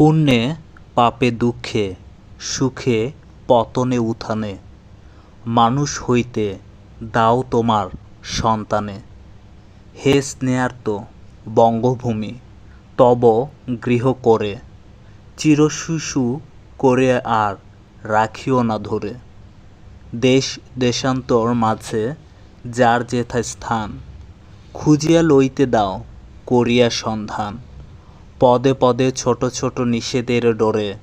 পুণ্যে, পাপে দুঃখে, সুখে, পতনে উত্থানে। মানুষ হইতে দাও তোমার সন্তানে। হে স্নেহার্ত বঙ্গভূমি, তব গৃহ করে। চিরশিশু করে আর রাখিও না ধরে। দেশ দেশান্তর মাঝে যার যেথা স্থান, খুঁজিয়া লইতে দাও, করিয়া সন্ধান। পদে পদে ছোট ছোট নিষেধের ডোরে,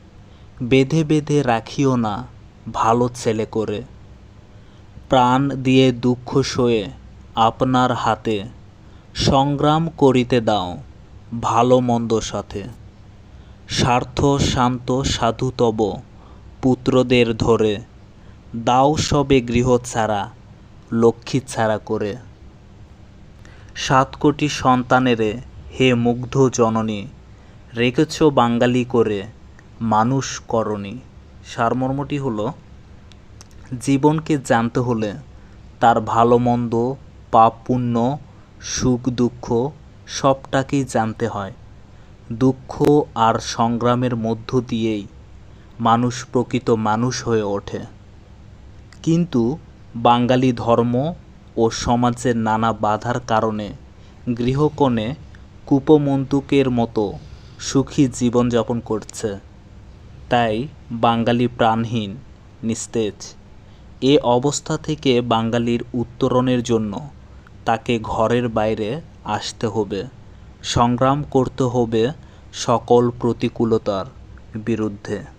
বেঁধে বেঁধে রাখিও না ভালো ছেলে করে। প্রাণ দিয়ে দুঃখ সয়ে আপনার হাতে, সংগ্রাম করিতে দাও ভালো মন্দ সাথে। স্বার্থ শান্ত সাধুতব পুত্রদের ধরে, দাও সবে গৃহ ছাড়া, লক্ষ্মী ছাড়া করে। সাত কোটি সন্তানেরে হে মুগ্ধ জননী রেখেছ বাঙালি করে, মানুষ করণী সারমর্মটি হলো, জীবনকে জানতে হলে তার ভালো মন্দ, পাপ পুণ্য, সুখ দুঃখ সবটাকেই জানতে হয়। দুঃখ আর সংগ্রামের মধ্য দিয়েই মানুষ প্রকৃত মানুষ হয়ে ওঠে। কিন্তু বাঙালি ধর্ম ও সমাজের নানা বাধার কারণে গৃহকোণে কূপমন্তুকের মতো সুখী জীবনযাপন করছে। তাই বাঙালি প্রাণহীন, নিস্তেজ। এ অবস্থা থেকে বাঙালির উত্তরণের জন্য তাকে ঘরের বাইরে আসতে হবে। সংগ্রাম করতে হবে সকল প্রতিকূলতার বিরুদ্ধে।